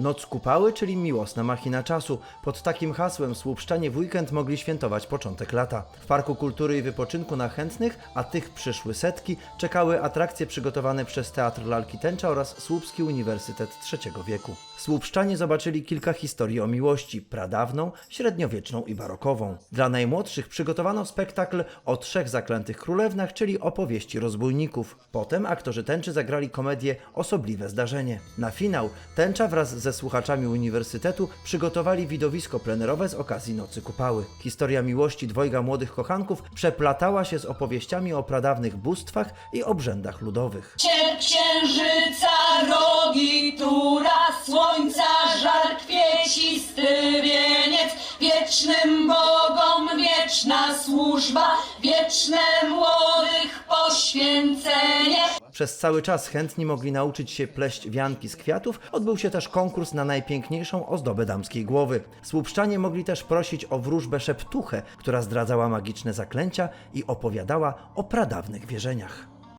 Noc Kupały, czyli miłosna machina czasu. Pod takim hasłem słupszczanie w weekend mogli świętować początek lata. W Parku Kultury i Wypoczynku na chętnych, a tych przyszły setki, czekały atrakcje przygotowane przez Teatr Lalki Tęcza oraz Słupski Uniwersytet III wieku. Słupszczanie zobaczyli kilka historii o miłości, pradawną, średniowieczną i barokową. Dla najmłodszych przygotowano spektakl o trzech zaklętych królewnach, czyli opowieści rozbójników. Potem aktorzy tęczy zagrali komedię Osobliwe Zdarzenie. Na finał tęcza wraz ze słuchaczami uniwersytetu przygotowali widowisko plenerowe z okazji Nocy Kupały. Historia miłości dwojga młodych kochanków przeplatała się z opowieściami o pradawnych bóstwach i obrzędach ludowych. Cier księżyca, rogi, tura, słońca, żar kwiecisty wieniec, wiecznym bogom wieczna służba, wieczne młodych poświęcenie. Przez cały czas chętni mogli nauczyć się pleść wianki z kwiatów. Odbył się też konkurs na najpiękniejszą ozdobę damskiej głowy. Słupszczanie mogli też prosić o wróżbę szeptuchę, która zdradzała magiczne zaklęcia i opowiadała o pradawnych wierzeniach.